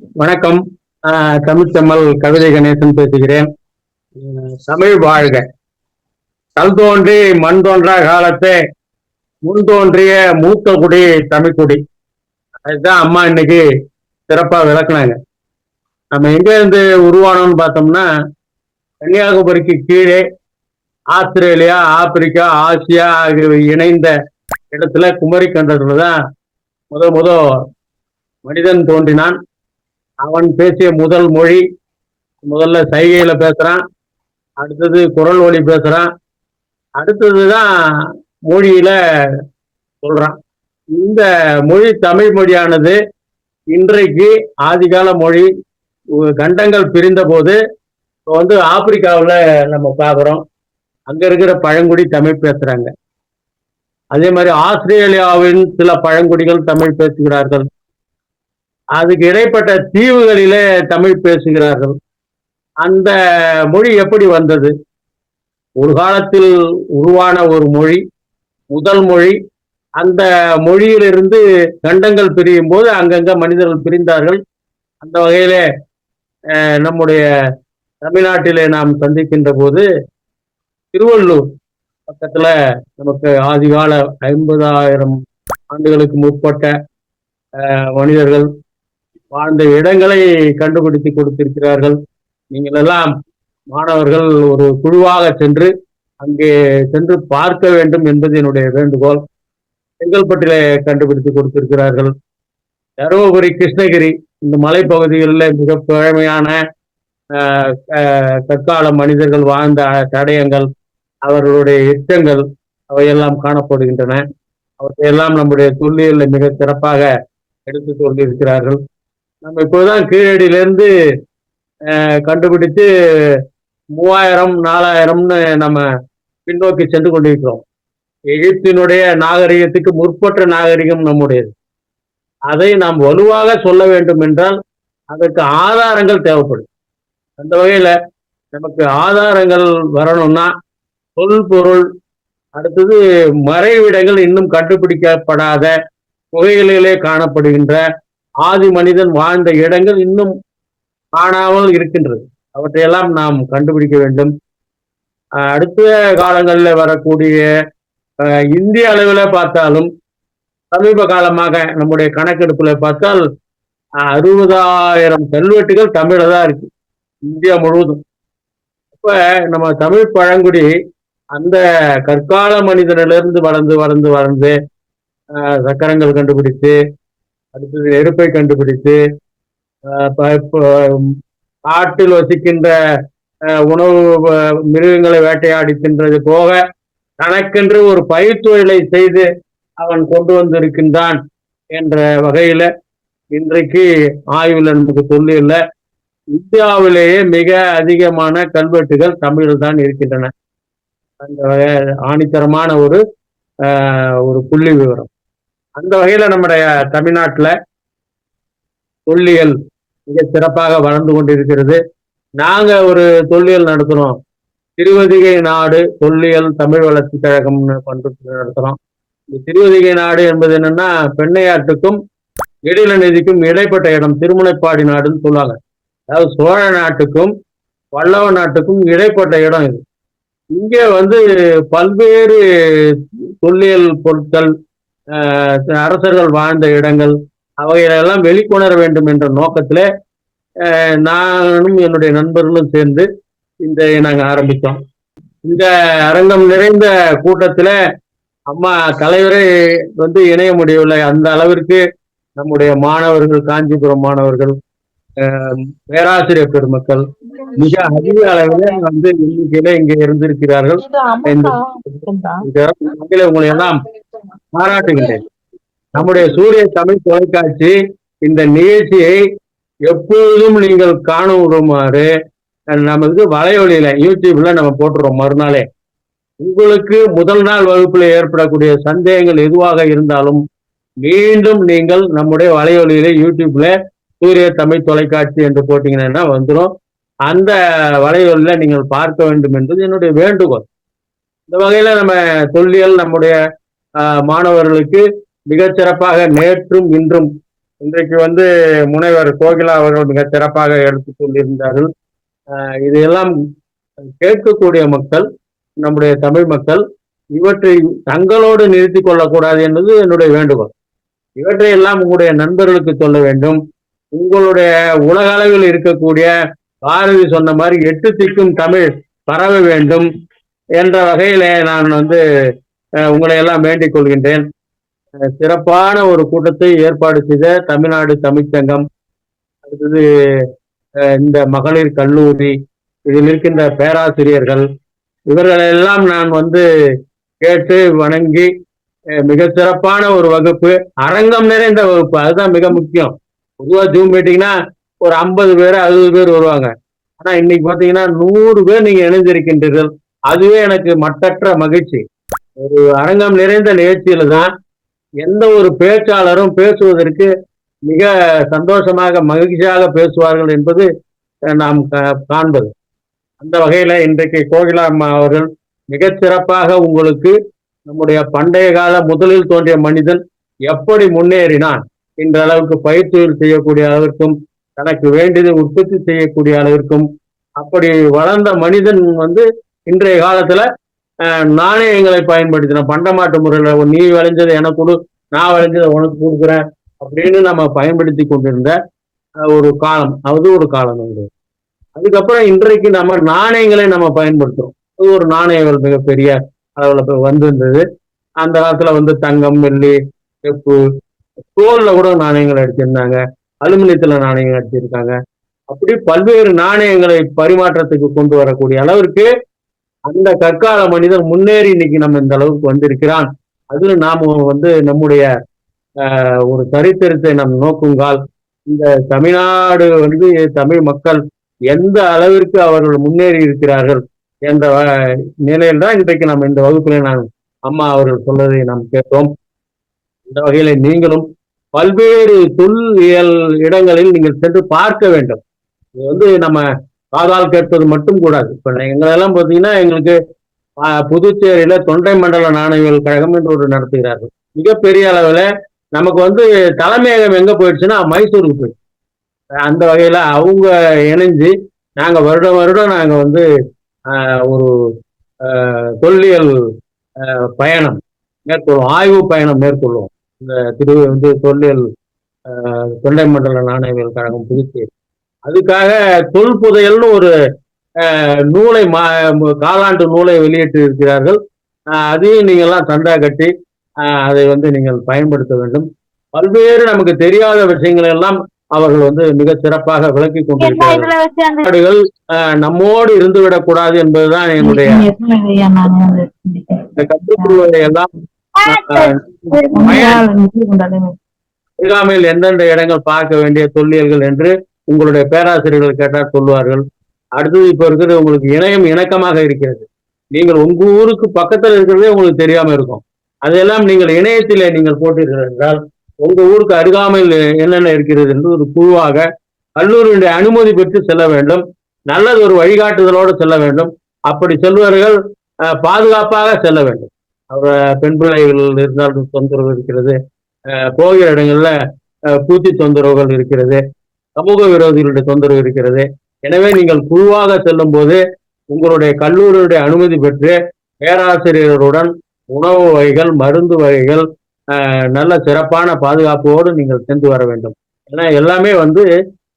வணக்கம். ஆஹ் தமிழ்ச்செம்மல் கவிதை கணேசன் பேசுகிறேன். தமிழ் வாழ்க. கல் தோன்றி மண் தோன்றா காலத்தே முன் தோன்றிய மூத்த குடி தமிழ்குடி அதுதான் அம்மா இன்னைக்கு சிறப்பா விளக்குனாங்க. நம்ம எங்க இருந்து உருவானோம்னு பார்த்தோம்னா கன்னியாகுமரிக்கு கீழே ஆஸ்திரேலியா ஆப்பிரிக்கா ஆசியா ஆகியவை இணைந்த இடத்துல குமரி கண்டத்துல தான் முத முத மனிதன் தோன்றினான். அவன் பேசிய முதல் மொழி முதல்ல சைகையில பேசுறான் அடுத்தது குரல் ஒளி பேசுறான் அடுத்ததுதான் மொழியில சொல்றான். இந்த மொழி தமிழ் மொழியானது இன்றைக்கு ஆதிகால மொழி கண்டங்கள் பிரிந்த போது இப்போ வந்து ஆப்பிரிக்காவில் நம்ம பார்க்குறோம் அங்கே இருக்கிற பழங்குடி தமிழ் பேசுகிறாங்க அதே மாதிரி ஆஸ்திரேலியாவின் சில பழங்குடிகள் தமிழ் பேசுகிறார்கள். அதுக்கு இடைப்பட்ட தீவுகளிலே தமிழ் பேசுகிறார்கள். அந்த மொழி எப்படி வந்தது? ஒரு காலத்தில் உருவான ஒரு மொழி முதல் மொழி. அந்த மொழியிலிருந்து கண்டங்கள் பிரியும் போது அங்கங்க மனிதர்கள் பிரிந்தார்கள். அந்த வகையிலே நம்முடைய தமிழ்நாட்டிலே நாம் சந்திக்கின்ற போது திருவள்ளூர் பக்கத்துல நமக்கு ஆதிகால ஐம்பதாயிரம் ஆண்டுகளுக்கு முற்பட்ட மனிதர்கள் வாழ்ந்த இடங்களை கண்டுபிடித்து கொடுத்திருக்கிறார்கள். நீங்கள் எல்லாம் மாணவர்கள் ஒரு குழுவாக சென்று அங்கே சென்று பார்க்க வேண்டும் என்பது என்னுடைய வேண்டுகோள். செங்கல்பட்டில கண்டுபிடித்து கொடுத்திருக்கிறார்கள். தருமபுரி கிருஷ்ணகிரி இந்த மலைப்பகுதிகளில் மிக பழமையான தற்கால கற்கால மனிதர்கள் வாழ்ந்த தடயங்கள் அவர்களுடைய எச்சங்கள் அவையெல்லாம் காணப்படுகின்றன. அவற்றையெல்லாம் நம்முடைய தொல்லியலில் மிக சிறப்பாக எடுத்து சொல்லியிருக்கிறார்கள். நம்ம இப்போதான் கீழடியிலேருந்து அஹ், கண்டுபிடித்து மூவாயிரம் நாலாயிரம்னு நம்ம பின்னோக்கி சென்று கொண்டிருக்கிறோம். எகிப்தினுடைய நாகரிகத்துக்கு முற்பட்ட நாகரிகம் நம்முடையது. அதை நாம் வலுவாக சொல்ல வேண்டும் என்றால் அதற்கு ஆதாரங்கள் தேவைப்படும். அந்த வகையில நமக்கு ஆதாரங்கள் வரணும்னா சொல் பொருள் அடுத்தது மறைவிடங்கள் இன்னும் கண்டுபிடிக்கப்படாத புகைகளிலே காணப்படுகின்ற ஆதி மனிதன் வாழ்ந்த இடங்கள் இன்னும் காணாமல் இருக்கின்றது. அவற்றையெல்லாம் நாம் கண்டுபிடிக்க வேண்டும். அடுத்த காலங்களில் வரக்கூடிய இந்திய அளவில் பார்த்தாலும் சமீப காலமாக நம்முடைய கணக்கெடுப்புல பார்த்தால் அறுபதாயிரம் கல்வெட்டுகள் தமிழில் தான் இருக்கு. இந்தியா முழுவதும். இப்போ நம்ம தமிழ் பழங்குடி அந்த கற்கால மனிதனிலிருந்து வளர்ந்து வளர்ந்து வளர்ந்து சக்கரங்கள் கண்டுபிடித்து அடுத்தது நெருப்பை கண்டுபிடித்து காட்டில் வசிக்கின்ற உணவு மிருகங்களை வேட்டையாடி தின்றது போக தனக்கென்று ஒரு பயிர்த்தொழிலை செய்து அவன் கொண்டு வந்திருக்கின்றான் என்ற வகையில இன்றைக்கு ஆய்வில் நமக்கு சொல்லியுள்ள இந்தியாவிலேயே மிக அதிகமான கல்வெட்டுகள் தமிழில் தான் இருக்கின்றன. அந்த வகை ஆணித்தரமான ஒரு ஒரு புள்ளி விவரம். அந்த வகையில நம்முடைய தமிழ்நாட்டுல தொல்லியல் மிக சிறப்பாக வளர்ந்து கொண்டிருக்கிறது. நாங்க ஒரு தொல்லியல் நடத்துறோம். திருவதிகை நாடு தொல்லியல் தமிழ் வளர்ச்சி கழகம்னு கொண்டு நடத்துறோம். இந்த திருவதிகை நாடு என்பது என்னன்னா பெண்ணையாட்டுக்கும் இடையில நிதிக்கும் இடைப்பட்ட இடம் திருமுனைப்பாடி நாடுன்னு சொல்லுவாங்க. அதாவது சோழ நாட்டுக்கும் பல்லவ நாட்டுக்கும் இடைப்பட்ட இடம் இது. இங்கே வந்து பல்வேறு தொல்லியல் பொருட்கள் அரசர்கள் வாழ்ந்த இடங்கள் அவைகளெல்லாம் வெளிக்கொணர வேண்டும் என்ற நோக்கத்திலே நானும் என்னுடைய நண்பர்களும் சேர்ந்து இந்த நாங்க ஆரம்பித்தோம். இந்த அரங்கம் நிறைந்த கூட்டத்துல அம்மா தலைவரே வந்து இணைய முடியவில்லை. அந்த அளவிற்கு நம்முடைய மாணவர்கள் காஞ்சிபுரம் மாணவர்கள் பேராசிரியர் பெருமக்கள் மிக அதிக அளவில் வந்து எண்ணிக்கையில இங்க இருந்திருக்கிறார்கள். உங்களை எல்லாம் பாராட்டுகின்றேன். நம்முடைய சூரிய தமிழ் தொலைக்காட்சி இந்த நிகழ்ச்சியை எப்பொழுதும் நீங்கள் காணுமாறு நமக்கு வலையொலியில யூடியூப்ல நம்ம போட்டுறோம் மறுநாளே. உங்களுக்கு முதல் நாள் வகுப்பில் ஏற்படக்கூடிய சந்தேகங்கள் எதுவாக இருந்தாலும் மீண்டும் நீங்கள் நம்முடைய வலையொலியில யூடியூப்ல சூரிய தமிழ் தொலைக்காட்சி என்று போட்டீங்கன்னா வந்துடும் அந்த வலையொலியில நீங்கள் பார்க்க வேண்டும் என்பது என்னுடைய வேண்டுகோள். இந்த வகையில நம்ம தொல்லியல் நம்முடைய மாணவர்களுக்கு மிகச்சிறப்பாக நேற்றும் இன்றும் இன்றைக்கு வந்து முனைவர் கோகிலா அவர்கள் மிக சிறப்பாக எடுத்து சொல்லியிருந்தார்கள் இதையெல்லாம் கேட்கக்கூடிய மக்கள் நம்முடைய தமிழ் மக்கள் இவற்றை தங்களோடு நிறுத்திக் கொள்ளக்கூடாது என்பது என்னுடைய வேண்டுகோள். இவற்றை எல்லாம் உங்களுடைய நண்பர்களுக்கு சொல்ல வேண்டும். உங்களுடைய உலக அளவில் இருக்கக்கூடிய பாரதி சொன்ன மாதிரி எட்டு திக்கும் தமிழ் பரவ வேண்டும் என்ற வகையிலே நான் வந்து உங்களை எல்லாம் வேண்டிக் கொள்கின்றேன். சிறப்பான ஒரு கூட்டத்தை ஏற்பாடு செய்த தமிழ்நாடு தமிழ்ச்சங்கம் அடுத்தது இந்த மகளிர் கல்லூரி இதில் இருக்கின்ற பேராசிரியர்கள் இவர்களெல்லாம் நான் வந்து கேட்டு வணங்கி மிக சிறப்பான ஒரு வகுப்பு அரங்கம் நிறைந்த வகுப்பு அதுதான் மிக முக்கியம். பொதுவாக ஜூம் மீட்டிங்னா ஒரு ஐம்பது பேர் அறுபது பேர் வருவாங்க. ஆனா இன்னைக்கு பாத்தீங்கன்னா நூறு பேர் நீங்க இணைந்திருக்கின்றீர்கள் அதுவே எனக்கு மட்டற்ற மகிழ்ச்சி. ஒரு அரங்கம் நிறைந்த நிகழ்ச்சியில தான் எந்த ஒரு பேச்சாளரும் பேசுவதற்கு மிக சந்தோஷமாக மகிழ்ச்சியாக பேசுவார்கள் என்பது நாம் கா- காண்பது. அந்த வகையில இன்றைக்கு கோகிலா அம்மா அவர்கள் மிகச் சிறப்பாக உங்களுக்கு நம்முடைய பண்டைய கால முதலில் தோன்றிய மனிதன் எப்படி முன்னேறினான் என்ற அளவுக்கு பயிற்சிகள் செய்யக்கூடிய அளவிற்கும் தனக்கு வேண்டியதை உற்பத்தி செய்யக்கூடிய அளவிற்கும் அப்படி வளர்ந்த மனிதன் வந்து இன்றைய காலத்துல நாணயங்களை பயன்படுத்தின பண்டமாட்டு முறையில நீ விளைஞ்சதை எனக்கு கொடு நான் விளைஞ்சதை உனக்கு கொடுக்குறேன் அப்படின்னு நம்ம பயன்படுத்தி கொண்டிருந்த ஒரு காலம். அது ஒரு காலம் உண்டு அதுக்கப்புறம் இன்றைக்கு நம்ம நாணயங்களை நம்ம பயன்படுத்துறோம். அது ஒரு நாணயங்கள் மிகப்பெரிய அளவில் வந்திருந்தது. அந்த காலத்துல வந்து தங்கம் வெள்ளி செப்பு தோல்ல கூட நாணயங்கள் அடிச்சிருந்தாங்க அலுமினியத்துல நாணயங்கள் அடிச்சிருக்காங்க அப்படி பல்வேறு நாணயங்களை பரிமாற்றத்துக்கு கொண்டு வரக்கூடிய அளவிற்கு அந்த கற்கால மனிதன் முன்னேறி இன்னைக்கு நம்ம இந்த அளவுக்கு வந்திருக்கிறான். அதுல நாம வந்து நம்முடைய ஒரு சரித்திரத்தை நாம் நோக்குங்கால் இந்த தமிழ்நாடு வந்து தமிழ் மக்கள் எந்த அளவிற்கு அவர்கள் முன்னேறி இருக்கிறார்கள் என்ற வ- நிலையில் தான் இன்றைக்கு நம்ம இந்த வகுப்பில் நான் அம்மா அவர்கள் சொல்வதை நாம் கேட்டோம். இந்த வகையில நீங்களும் பல்வேறு தொல்லியல் இடங்களில் நீங்கள் சென்று பார்க்க வேண்டும். இது வந்து நம்ம காதால் கேட்பது மட்டும் கூடாது. இப்ப எங்களெல்லாம் பார்த்தீங்கன்னா எங்களுக்கு புதுச்சேரியில தொண்டை மண்டல நாணயவியல் கழகம் என்று ஒரு நடத்துகிறார்கள். மிகப்பெரிய அளவில் நமக்கு வந்து தலைமையகம் எங்க போயிடுச்சுன்னா மைசூருக்கு போயிடுச்சு. அந்த வகையில அவங்க இணைஞ்சு நாங்க வருடம் வருடம் நாங்க வந்து ஒரு தொல்லியல் பயணம் மேற்கொள்வோம் ஆய்வு பயணம் மேற்கொள்வோம் இந்த திரு வந்து தொல்லியல் தொண்டை மண்டல நாணயவியல் கழகம் புதுச்சேரி. அதுக்காக தொல்புதையல்னு ஒரு ஆஹ், நூலை மா காலாண்டு நூலை வெளியிட்டு இருக்கிறார்கள் அதையும் நீங்கள்லாம் சந்தா கட்டி அதை வந்து நீங்கள் பயன்படுத்த வேண்டும். பல்வேறு நமக்கு தெரியாத விஷயங்களை எல்லாம் அவர்கள் வந்து மிக சிறப்பாக விளக்கி கொண்டிருக்கிறார்கள். நம்மோடு இருந்து விடக்கூடாது என்பதுதான் என்னுடைய இந்த கற்றுக்கொள்வதை எல்லாம் எந்தெந்த இடங்கள் பார்க்க வேண்டிய தொல்லியல்கள் என்று உங்களுடைய பேராசிரியர்கள் கேட்டால் சொல்லுவார்கள். அடுத்தது இப்போ இருக்கிறது உங்களுக்கு இணையம் இணக்கமாக இருக்கிறது. நீங்கள் உங்க ஊருக்கு பக்கத்தில் இருக்கிறதே உங்களுக்கு தெரியாம இருக்கும். அதெல்லாம் நீங்கள் இணையத்திலே நீங்கள் போட்டீர்கள் என்றால் உங்க ஊருக்கு அருகாமையில் என்னென்ன இருக்கிறது என்று ஒரு குழுவாக கல்லூரியுடைய அனுமதி பெற்று செல்ல வேண்டும். நல்லது ஒரு வழிகாட்டுதலோடு செல்ல வேண்டும். அப்படி செல்வர்கள் பாதுகாப்பாக செல்ல வேண்டும். அவர் பெண் பிள்ளைகள் இருந்தால் தொந்தரவு இருக்கிறது. போகிற இடங்கள்ல பூச்சி தொந்தரவுகள் இருக்கிறது. சமூக விரோதிகளுடைய தொந்தரவு இருக்கிறது. எனவே நீங்கள் குழுவாக செல்லும் போது உங்களுடைய கல்லூரியுடைய அனுமதி பெற்று பேராசிரியருடன் உணவு வகைகள் மருந்து வகைகள் நல்ல சிறப்பான பாதுகாப்போடு நீங்கள் சென்று வர வேண்டும். ஏன்னா எல்லாமே வந்து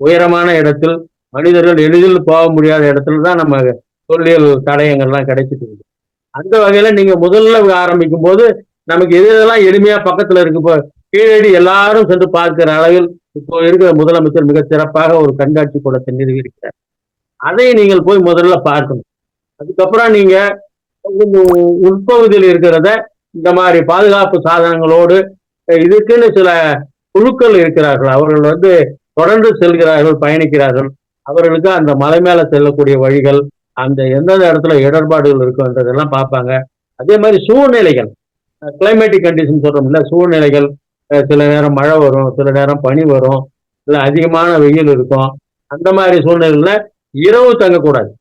உயரமான இடத்தில் மனிதர்கள் எளிதில் போக முடியாத இடத்துல தான் நம்ம தொல்லியல் தடயங்கள்லாம் கிடைச்சிட்டு இருக்கு. அந்த வகையில நீங்க முதல்ல ஆரம்பிக்கும் போது நமக்கு எது எதெல்லாம் எளிமையா பக்கத்துல இருக்கு. இப்போ கீழடி எல்லாரும் சென்று பார்க்கிற அளவில் இப்போ இருக்கிற முதலமைச்சர் மிக சிறப்பாக ஒரு கண்காட்சி கூடத்தை நிறுவி இருக்கிறார் அதை நீங்கள் போய் முதல்ல பார்க்கணும். அதுக்கப்புறம் நீங்க உட்பகுதியில் இருக்கிறத இந்த மாதிரி பாதுகாப்பு சாதனங்களோடு இதுக்குன்னு சில குழுக்கள் இருக்கிறார்கள். அவர்கள் வந்து தொடர்ந்து செல்கிறார்கள் பயணிக்கிறார்கள். அவர்களுக்கு அந்த மலை மேல செல்லக்கூடிய வழிகள் அந்த எந்தெந்த இடத்துல இடர்பாடுகள் இருக்குன்றதெல்லாம் பார்ப்பாங்க. அதே மாதிரி சூழ்நிலைகள். கிளைமேட்டிக் கண்டிஷன் சொல்றோம்ல சூழ்நிலைகள் சில நேரம் மழை வரும் சில நேரம் பனி வரும் இல்லை அதிகமான வெயில் இருக்கும் அந்த மாதிரி சூழ்நிலையில் இரவு தங்கக்கூடாது.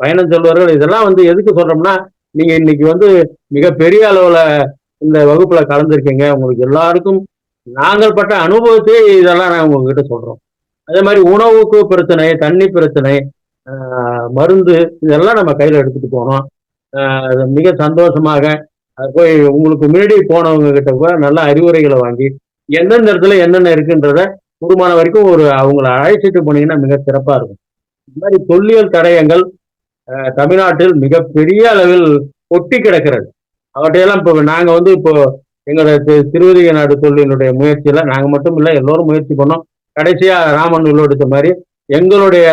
பயணம் செல்வர்கள் இதெல்லாம் வந்து எதுக்கு சொல்றோம்னா நீங்க இன்னைக்கு வந்து மிகப்பெரிய அளவுல இந்த வகுப்புல கலந்துருக்கீங்க. உங்களுக்கு எல்லாருக்கும் நாங்கள் பட்ட அனுபவத்தை இதெல்லாம் நான் உங்ககிட்ட சொல்றோம். அதே மாதிரி உணவுக்கு பிரச்சனை தண்ணி பிரச்சனை மருந்து இதெல்லாம் நம்ம கையில் எடுத்துட்டு போனோம் அது மிக சந்தோஷமாக போய் உங்களுக்கு முன்னாடி போனவங்க கிட்ட கூட நல்ல அறிவுரைகளை வாங்கி எந்தெந்த இடத்துல என்னென்ன இருக்குன்றத குருமான வரைக்கும் ஒரு அவங்கள அழைச்சிட்டு போனீங்கன்னா மிக சிறப்பா இருக்கும். இந்த மாதிரி தொல்லியல் தடயங்கள் தமிழ்நாட்டில் மிகப்பெரிய அளவில் ஒட்டி கிடக்கிறது. அவற்றையெல்லாம் இப்போ நாங்கள் வந்து இப்போ எங்களோட திருவதிக நாடு தொழிலினுடைய முயற்சியில நாங்கள் மட்டும் இல்லை எல்லோரும் முயற்சி பண்ணோம். கடைசியா ராமன் உள்ளெடுத்த மாதிரி எங்களுடைய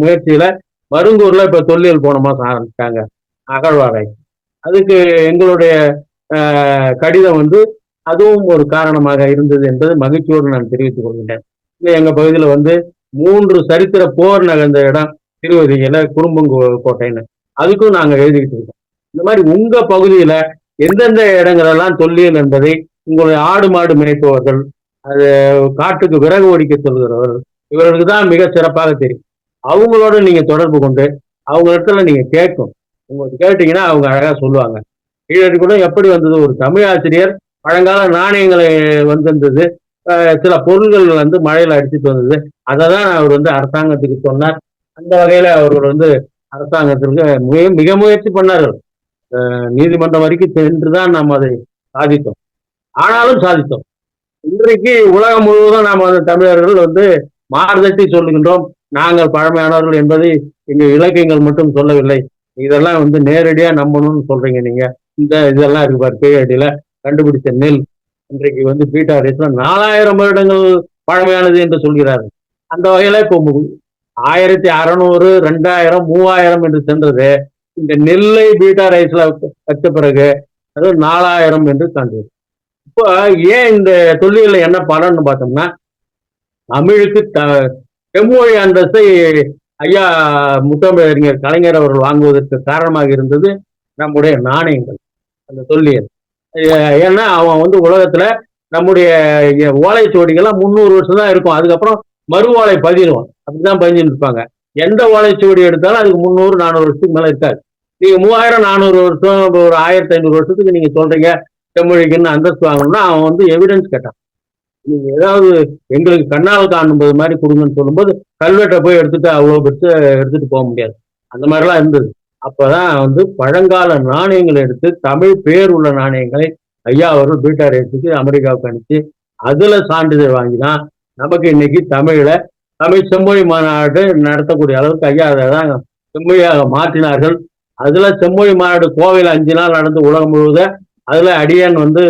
முயற்சியில மருங்கூர்ல இப்ப தொல்லியல் போன மாசம் ஆரம்பிச்சாங்க. அதுக்கு எங்களுடைய கடிதம் வந்து அதுவும் ஒரு காரணமாக இருந்தது என்பது மகிழ்ச்சியோடு நான் தெரிவித்துக் கொள்கின்றேன். இது எங்க பகுதியில வந்து மூன்று சரித்திர போர் நகர்ந்த இடம் திருவதிகையில குறும்பங்கோட்டைன்னு அதுக்கும் நாங்க எழுதிக்கிட்டு இருக்கோம். இந்த மாதிரி உங்க பகுதியில எந்தெந்த இடங்களெல்லாம் தொல்லியல் என்பதை உங்களுடைய ஆடு மாடு மேய்ப்பவர்கள் அது காட்டுக்கு விறகு ஒடிக்க சொல்கிறவர்கள் இவர்களுக்கு தான் மிக சிறப்பாக தெரியும். அவங்களோட நீங்க தொடர்பு கொண்டு அவங்க இடத்துல நீங்க கேட்கும். உங்களுக்கு கேட்டீங்கன்னா அவங்க அழகா சொல்லுவாங்க. கீழடி கூட எப்படி வந்தது? ஒரு தமிழ் ஆசிரியர் பழங்கால நாணயங்களை வந்திருந்தது. சில பொருள்கள் வந்து மழையில அடிச்சிட்டு வந்தது. அதை தான் அவர் வந்து அரசாங்கத்துக்கு சொன்னார். அந்த வகையில அவர்கள் வந்து அரசாங்கத்திற்கு மிக மிக முயற்சி பண்ணார்கள். நீதிமன்றம் வரைக்கும் சென்று தான் நாம் அதை சாதித்தோம். ஆனாலும் சாதித்தோம். இன்றைக்கு உலகம் முழுவதும் நாம் வந்து தமிழர்கள் வந்து மாறுதட்டி சொல்லுகின்றோம். நாங்கள் பழமையானவர்கள் என்பதை எங்கள் இலக்கியங்கள் மட்டும் சொல்லவில்லை. இதெல்லாம் வந்து நேரடியாக நம்பணும்னு சொல்றீங்க நீங்க. இந்த இதெல்லாம் இருக்கு பாரு கீழடியில. கண்டுபிடிச்ச நெல் இன்றைக்கு வந்து பீட்டா ரேஸ்ல நாலாயிரம் வருடங்கள் பழமையானது என்று சொல்கிறார்கள். அந்த வகையில இப்போ ஆயிரத்தி அறநூறு ரெண்டாயிரம் மூவாயிரம் என்று சென்றது. இந்த நெல்லை பீட்டா ரைஸ்ல வச்ச பிறகு அது நாலாயிரம் என்று காண்கிறது இப்போ ஏன் இந்த தொல்லியல்ல என்ன பலன்னு பார்த்தோம்னா தமிழுக்கு த செம்மொழி அந்தஸ்தை ஐயா முத்தமிழறிஞர் கலைஞர் அவர்கள் வாங்குவதற்கு காரணமாக இருந்தது நம்முடைய நாணயங்கள். அந்த தொல்லியல். ஏன்னா அவன் வந்து உலகத்துல நம்முடைய ஓலை சுவடிகள்லாம் முந்நூறு வருஷம் தான் இருக்கும். அதுக்கப்புறம் மறு ஓலை அப்படிதான் பதிஞ்சுட்டு இருப்பாங்க. எந்த ஓலைச்சுவடி எடுத்தாலும் அதுக்கு முந்நூறு நானூறு வருஷத்துக்கு மேல இருக்காது. நீங்க மூவாயிரம் நானூறு வருஷம் ஒரு ஆயிரத்தி ஐநூறு வருஷத்துக்கு நீங்க சொல்றீங்க செம்மொழிக்குன்னு அந்தஸ்து வாங்கணும்னா அவன் வந்து எவிடன்ஸ் கேட்டான். நீங்க ஏதாவது எங்களுக்கு கண்ணால் காணும்போது மாதிரி கொடுங்கன்னு சொல்லும்போது கல்வெட்டை போய் எடுத்துட்டு அவ்வளோ பெருசு எடுத்துட்டு போக முடியாது. அந்த மாதிரிலாம் இருந்தது. அப்பதான் வந்து பழங்கால நாணயங்களை எடுத்து தமிழ் பேர் உள்ள நாணயங்களை ஐயா அவர்கள் பீட்டார் எடுத்துக்கு அமெரிக்காவுக்கு அனுப்பிச்சு அதுல சான்றிதழ் வாங்கி தான் நமக்கு இன்னைக்கு தமிழ்ல தமிழ் செம்மொழி மாநாடு நடத்தக்கூடிய அளவுக்கு ஐயா அதை தான் செம்மொழியாக மாற்றினார்கள். அதுல செம்மொழி மாநாடு கோவையில் அஞ்சு நாள் நடந்து உலகம் முழுவத அதுல அடியான் வந்து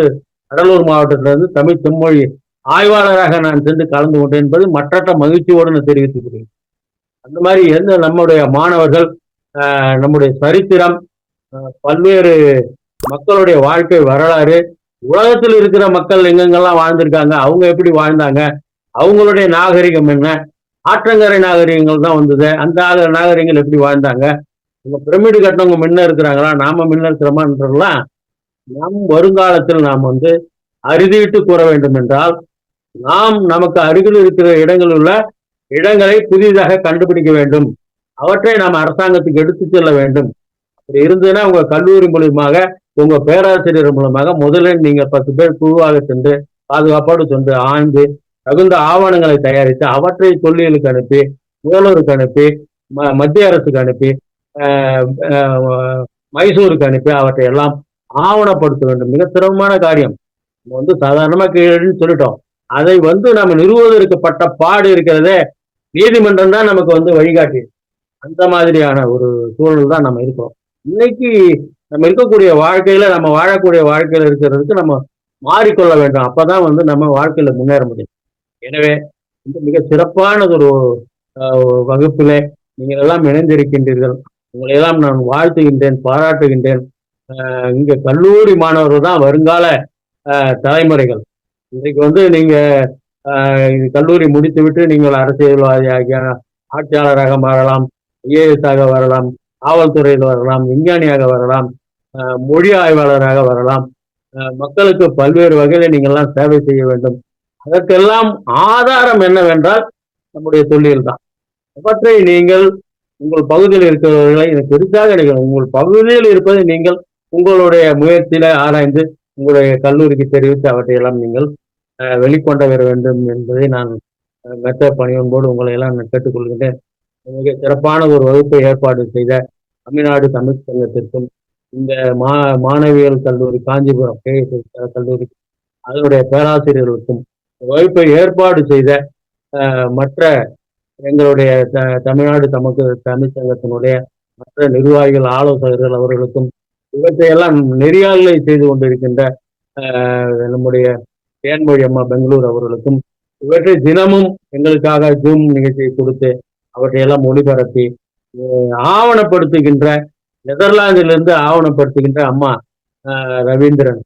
கடலூர் மாவட்டத்துல இருந்து தமிழ் செம்மொழி ஆய்வாளராக நான் சென்று கலந்து கொண்டேன் என்பது மற்றற்ற மகிழ்ச்சியோடு நான் தெரிவித்துக்கிறேன். அந்த மாதிரி எந்த நம்முடைய மாணவர்கள் நம்முடைய சரித்திரம் பல்வேறு மக்களுடைய வாழ்க்கை வரலாறு உலகத்தில் இருக்கிற மக்கள் எங்கெங்கெல்லாம் வாழ்ந்திருக்காங்க அவங்க எப்படி வாழ்ந்தாங்க அவங்களுடைய நாகரிகம் என்ன ஆற்றங்கரை நாகரிகங்கள் தான் வந்தது அந்த நாகரிகங்கள் எப்படி வாழ்ந்தாங்க இந்த பிரமிடு கட்டினவங்க முன்ன இருக்கிறாங்களா நாம முன்ன இருக்கிறோமான்றதெல்லாம் நம் வருங்காலத்தில் நாம் வந்து அறுதிவிட்டு கூற வேண்டும் என்றால் நாம் நமக்கு அருகில் இருக்கிற இடங்களில் உள்ள இடங்களை புதிதாக கண்டுபிடிக்க வேண்டும். அவற்றை நாம் அரசாங்கத்துக்கு எடுத்து செல்ல வேண்டும். அப்படி இருந்ததுன்னா உங்க கல்லூரி மூலியமாக உங்க பேராசிரியர் மூலமாக முதலில் நீங்க பத்து பேர் குழுவாக சென்று பாதுகாப்போடு சென்று ஆய்ந்து தகுந்த ஆவணங்களை தயாரித்து அவற்றை தொல்லியலுக்கு அனுப்பி முதல்வருக்கு அனுப்பி ம- மத்திய அரசுக்கு அனுப்பி மைசூருக்கு அனுப்பி அவற்றை எல்லாம் ஆவணப்படுத்த வேண்டும். மிக சிரமமான காரியம். நம்ம வந்து சாதாரணமாக கீழேன்னு சொல்லிட்டோம். அதை வந்து நம்ம நிறுவுவதற்கு பட்ட பாடு இருக்கிறதே நீதிமன்றம் தான் நமக்கு வந்து வழிகாட்டி. அந்த மாதிரியான ஒரு சூழல் தான் நம்ம இருக்கோம் இன்னைக்கு நம்ம இருக்கக்கூடிய வாழ்க்கையில நம்ம வாழக்கூடிய வாழ்க்கையில இருக்கிறதுக்கு நம்ம மாறிக்கொள்ள வேண்டும். அப்பதான் வந்து நம்ம வாழ்க்கையில முன்னேற முடியும். எனவே இந்த மிக சிறப்பானது ஒரு ஆஹ், வகுப்பிலே நீங்கள் எல்லாம் இணைந்திருக்கின்றீர்கள். உங்களை எல்லாம் நான் வாழ்த்துகின்றேன் பாராட்டுகின்றேன். இங்க கல்லூரி மாணவர்கள் தான் வருங்கால தலைமுறைகள். இன்றைக்கு வந்து நீங்க இது கல்லூரி முடித்துவிட்டு நீங்கள் அரசியல்வாதியாக ஆட்சியாளராக மாறலாம் ஐஏஎஸ் ஆக வரலாம் காவல்துறையில் வரலாம் விஞ்ஞானியாக வரலாம் மொழி ஆய்வாளராக வரலாம் மக்களுக்கு பல்வேறு வகையில் நீங்கள்லாம் சேவை செய்ய வேண்டும். அதற்கெல்லாம் ஆதாரம் என்னவென்றால் நம்முடைய தொழில் தான். அவற்றை நீங்கள் உங்கள் பகுதியில் இருக்கிறவர்களை எனக்கு பெரிதாக நீங்கள் உங்கள் பகுதியில் இருப்பதை நீங்கள் உங்களுடைய முயற்சியில ஆராய்ந்து உங்களுடைய கல்லூரிக்கு தெரிவித்து அவற்றையெல்லாம் நீங்கள் வெளிக்கொண்டு வர வேண்டும் என்பதை நான் மெத்த பணியோடு உங்களை எல்லாம் நான் கேட்டுக்கொள்கின்றேன் மிக சிறப்பான ஒரு வகுப்பை ஏற்பாடு செய்த தமிழ்நாடு தமிழ் சங்கத்திற்கும் இந்த மா மாணவியல் கல்லூரி காஞ்சிபுரம் கேஎஸ் கல்லூரி அதனுடைய பேராசிரியர்களுக்கும் வகுப்பை ஏற்பாடு செய்த மற்ற எங்களுடைய த- தமிழ்நாடு தமக்கு தமிழ் சங்கத்தினுடைய மற்ற நிர்வாகிகள் ஆலோசகர்கள் அவர்களுக்கும் இவற்றையெல்லாம் நெறியாளர்களை செய்து கொண்டிருக்கின்ற நம்முடைய தேன்மொழி அம்மா பெங்களூர் அவர்களுக்கும் இவற்றை தினமும் எங்களுக்காக ஜூம் நிகழ்ச்சியை கொடுத்து அவற்றையெல்லாம் ஒளிபரப்பி ஆவணப்படுத்துகின்ற நெதர்லாந்திலிருந்து ஆவணப்படுத்துகின்ற அம்மா ரவீந்திரன்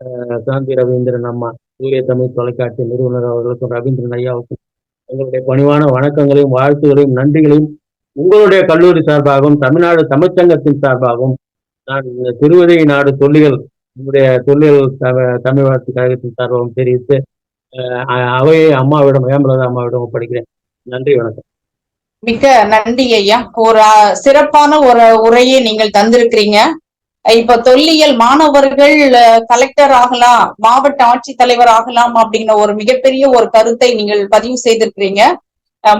அஹ், சாந்தி ரவீந்திரன் அம்மா இந்திய தமிழ் தொலைக்காட்சி நிறுவனர் அவர்களுக்கும் ரவீந்திரன் ஐயாவுக்கும் எங்களுடைய பணிவான வணக்கங்களையும் வாழ்த்துகளையும் நன்றிகளையும் உங்களுடைய கல்லூரி சார்பாகவும் தமிழ்நாடு தமிழ்ச்சங்கத்தின் சார்பாகவும் நான் இந்த திருவதை நாடு தொல்லிகள் நம்முடைய தொழில் தமிழ் வளர்ச்சி கழகத்தின் சார்பாகவும் தெரிவித்து அவையை அம்மாவிடம் ஏமலதா அம்மாவிடம் ஒப்படைக்கிறேன் நன்றி வணக்கம். மிக்க நன்றி ஐயா. ஒரு சிறப்பான ஒரு உரையை நீங்கள் தந்திருக்கிறீங்க. இப்ப தொல்லியல் மாணவர்கள் கலெக்டர் ஆகலாம் மாவட்ட ஆட்சித்தலைவர் ஆகலாம் அப்படிங்கிற ஒரு மிகப்பெரிய ஒரு கருத்தை நீங்கள் பதிவு செய்திருக்கிறீங்க.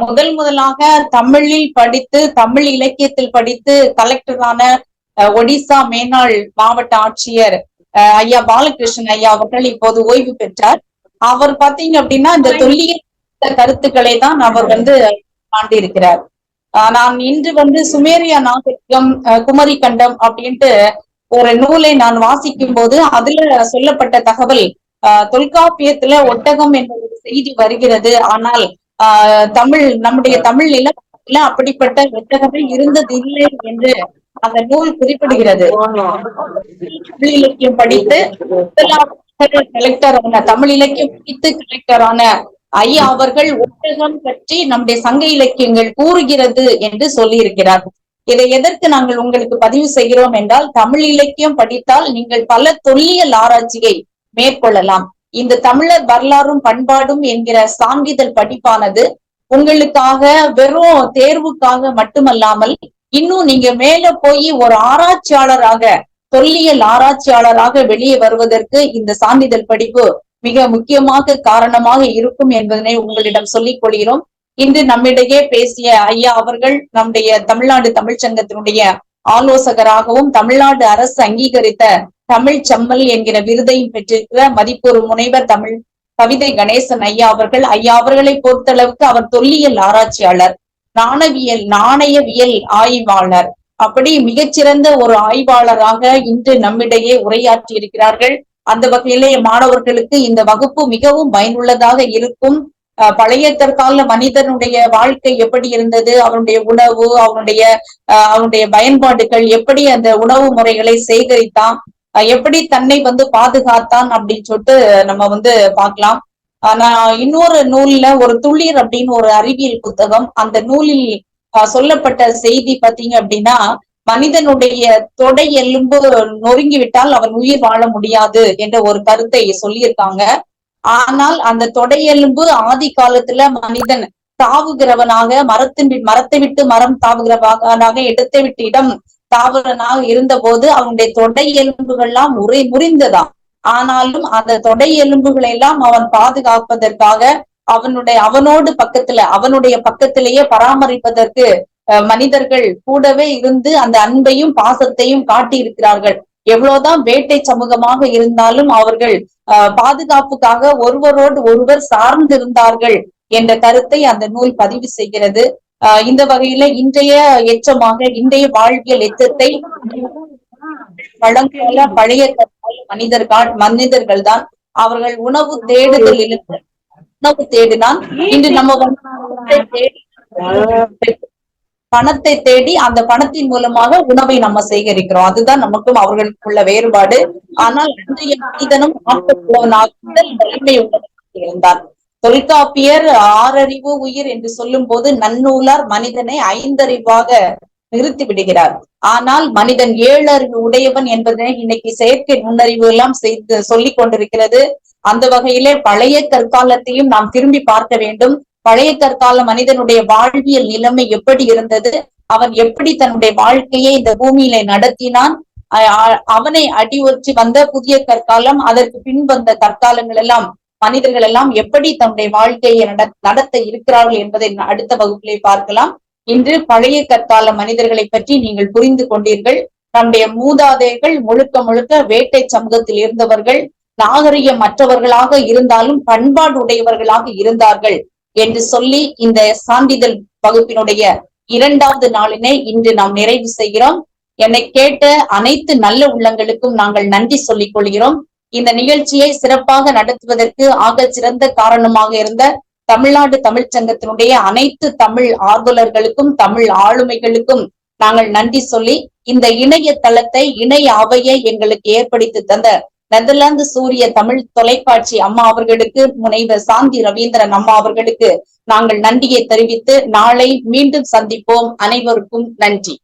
முதல் முதலாக தமிழில் படித்து தமிழ் இலக்கியத்தில் படித்து கலெக்டரான ஒடிசா மேனாள் மாவட்ட ஆட்சியர் ஐயா பாலகிருஷ்ணன் ஐயா அவர்கள் இப்போது ஓய்வு பெற்றார். அவர் பாத்தீங்க அப்படின்னா இந்த தொல்லியல் கருத்துக்களை தான் அவர் வந்து ஆண்டிருக்கிறார் ஆஹ் நான் இன்று வந்து சுமேரியா நாகரிகம் அஹ் குமரி கண்டம் அப்படின்ட்டு ஒரு நூலை நான் வாசிக்கும் போது அதுல சொல்லப்பட்ட தகவல் ஆஹ் தொல்காப்பியத்துல ஒட்டகம் என்ற ஒரு செய்தி வருகிறது. ஆனால் ஆஹ் தமிழ் நம்முடைய தமிழ் இலக்கியத்துல அப்படிப்பட்ட ஒட்டகமே இருந்தது இல்லை என்று அந்த நூல் குறிப்பிடுகிறது. தமிழ் இலக்கியம் படித்து கலெக்டரான தமிழ் இலக்கியம் படித்து கலெக்டரான ஐயா அவர்கள் ஒட்டகம் பற்றி நம்முடைய சங்க இலக்கியங்கள் கூறுகிறது என்று சொல்லியிருக்கிறார். இதை எதற்கு நாங்கள் உங்களுக்கு பதிவு செய்கிறோம் என்றால் தமிழ் இலக்கியம் படித்தால் நீங்கள் பல தொல்லியல் ஆராய்ச்சியை மேற்கொள்ளலாம். இந்த தமிழர் வரலாறும் பண்பாடும் என்கிற சான்றிதழ் படிப்பானது உங்களுக்காக வெறும் தேர்வுக்காக மட்டுமல்லாமல் இன்னும் நீங்க மேல போய் ஒரு ஆராய்ச்சியாளராக தொல்லியல் ஆராய்ச்சியாளராக வெளியே வருவதற்கு இந்த சான்றிதழ் படிப்பு மிக முக்கியமாக காரணமாக இருக்கும் என்பதனை உங்களிடம் சொல்லிக் கொள்கிறோம். இன்று நம்மிடையே பேசிய ஐயா அவர்கள் நம்முடைய தமிழ்நாடு தமிழ்ச்சங்கத்தினுடைய ஆலோசகராகவும் தமிழ்நாடு அரசு அங்கீகரித்த தமிழ் செம்மல் என்கிற விருதையும் பெற்றிருக்கிற மதிப்பொரு முனைவர் தமிழ் கவிதை கணேசன் ஐயா அவர்கள் ஐயா அவர்களை பொறுத்தளவுக்கு அவர் தொல்லியல் ஆராய்ச்சியாளர். நாணவியல் நாணயவியல் ஆய்வாளர். அப்படி மிகச்சிறந்த ஒரு ஆய்வாளராக இன்று நம்மிடையே உரையாற்றி இருக்கிறார்கள் அந்த வகையிலே மாணவர்களுக்கு இந்த வகுப்பு மிகவும் பயனுள்ளதாக இருக்கும். அஹ் பழைய தற்கால மனிதனுடைய வாழ்க்கை எப்படி இருந்தது? அவனுடைய உணவு அவனுடைய அவனுடைய பயன்பாடுகள் எப்படி அந்த உணவு முறைகளை சேகரித்தான்? எப்படி தன்னை வந்து பாதுகாத்தான்? அப்படின்னு சொல்லிட்டு நம்ம வந்து பார்க்கலாம். நான் இன்னொரு நூல்ல ஒரு துளிர் அப்படின்னு ஒரு அறிவியல் புத்தகம் அந்த நூலில் அஹ் சொல்லப்பட்ட செய்தி பாத்தீங்க அப்படின்னா மனிதனுடைய தொடை எலும்பு நொறுங்கிவிட்டால் அவன் உயிர் வாழ முடியாது என்ற ஒரு கருத்தை சொல்லியிருக்காங்க. ஆனால் அந்த தொடை எலும்பு ஆதி காலத்துல மனிதன் தாவுகிறவனாக மரத்தின் மரத்தை விட்டு மரம் தாவுகிறவனாக இடத்தை விட்டு இடம் தாவரனாக இருந்த போது அவனுடைய தொடை எலும்புகள்லாம் முறை முறிந்ததா ஆனாலும் அந்த தொடை எலும்புகளை எல்லாம் அவன் பாதுகாப்பதற்காக அவனுடைய அவனோடு பக்கத்துல அவனுடைய பக்கத்திலேயே பராமரிப்பதற்கு மனிதர்கள் கூடவே இருந்து அந்த அன்பையும் பாசத்தையும் காட்டி இருக்கிறார்கள் எவ்வளவுதான் வேட்டை சமூகமாக இருந்தாலும் அவர்கள் பாதுகாப்புக்காக ஒருவரோடு ஒருவர் சார்ந்திருந்தார்கள் என்ற கருத்தை அந்த நூல் பதிவு செய்கிறது. அஹ், இந்த வகையில இன்றைய எச்சமாக இன்றைய வாழ்வியல் எச்சத்தை பழங்கால பழைய கற்கால மனிதர்கள் மனிதர்கள் தான் அவர்கள் உணவு தேடுதலில் உணவு தேடினால் இன்று நம்ம பணத்தை தேடி பணத்தை தேடி அந்த பணத்தின் மூலமாக உணவை நம்ம சேகரிக்கிறோம். அதுதான் நமக்கும் அவர்களுக்கு உள்ள வேறுபாடு. ஆனால் இன்றைய மனிதனும் இருந்தார் தொல்காப்பியர் ஆறறிவு உயிர் என்று சொல்லும் போது நன்னூலார் மனிதனை ஐந்தறிவாக நிறுத்தி விடுகிறார். ஆனால் மனிதன் ஏழு அறிவு உடையவன் என்பதனை இன்னைக்கு செயற்கை நுண்ணறிவு எல்லாம் செய்து சொல்லிக் கொண்டிருக்கிறது. அந்த வகையிலே பழைய கற்காலத்தையும் நாம் திரும்பி பார்க்க வேண்டும். பழைய கற்கால மனிதனுடைய வாழ்வியல் நிலைமை எப்படி இருந்தது? அவன் எப்படி தன்னுடைய வாழ்க்கையை இந்த பூமியில நடத்தினான்? அ- அ- அவனை அடியொற்றி வந்த புதிய கற்காலம் அதற்கு பின் வந்த கற்காலங்கள் எல்லாம் மனிதர்கள் எல்லாம் எப்படி தன்னுடைய வாழ்க்கையை நட- நடத்த இருக்கிறார்கள் என்பதை அடுத்த வகுப்பிலே பார்க்கலாம். இன்று பழைய கற்கால மனிதர்களை பற்றி நீங்கள் புரிந்து கொண்டீர்கள். நம்முடைய மூதாதையர்கள் முழுக்க முழுக்க வேட்டை சமூகத்தில் இருந்தவர்கள் நாகரிகம் மற்றவர்களாக இருந்தாலும் பண்பாடு உடையவர்களாக இருந்தார்கள் என்று சொல்லி இந்த சான்றிதழ் வகுப்பினுடைய இரண்டாவது நாளினை இன்று நாம் நிறைவு செய்கிறோம். என்னை கேட்ட அனைத்து நல்ல உள்ளங்களுக்கும் நாங்கள் நன்றி சொல்லிக் கொள்கிறோம். இந்த நிகழ்ச்சியை சிறப்பாக நடத்துவதற்கு ஆக சிறந்த காரணமாக இருந்த தமிழ்நாடு தமிழ்ச் சங்கத்தினுடைய அனைத்து தமிழ் ஆர்வலர்களுக்கும் தமிழ் ஆளுமைகளுக்கும் நாங்கள் நன்றி சொல்லி இந்த இணைய தளத்தை இணைய அவையை எங்களுக்கு ஏற்படுத்தி தந்த நெதர்லாந்து சூரிய தமிழ் தொலைக்காட்சி அம்மா அவர்களுக்கு முனைவர் சாந்தி ரவீந்திரன் அம்மா அவர்களுக்கு நாங்கள் நன்றியை தெரிவித்து நாளை மீண்டும் சந்திப்போம். அனைவருக்கும் நன்றி.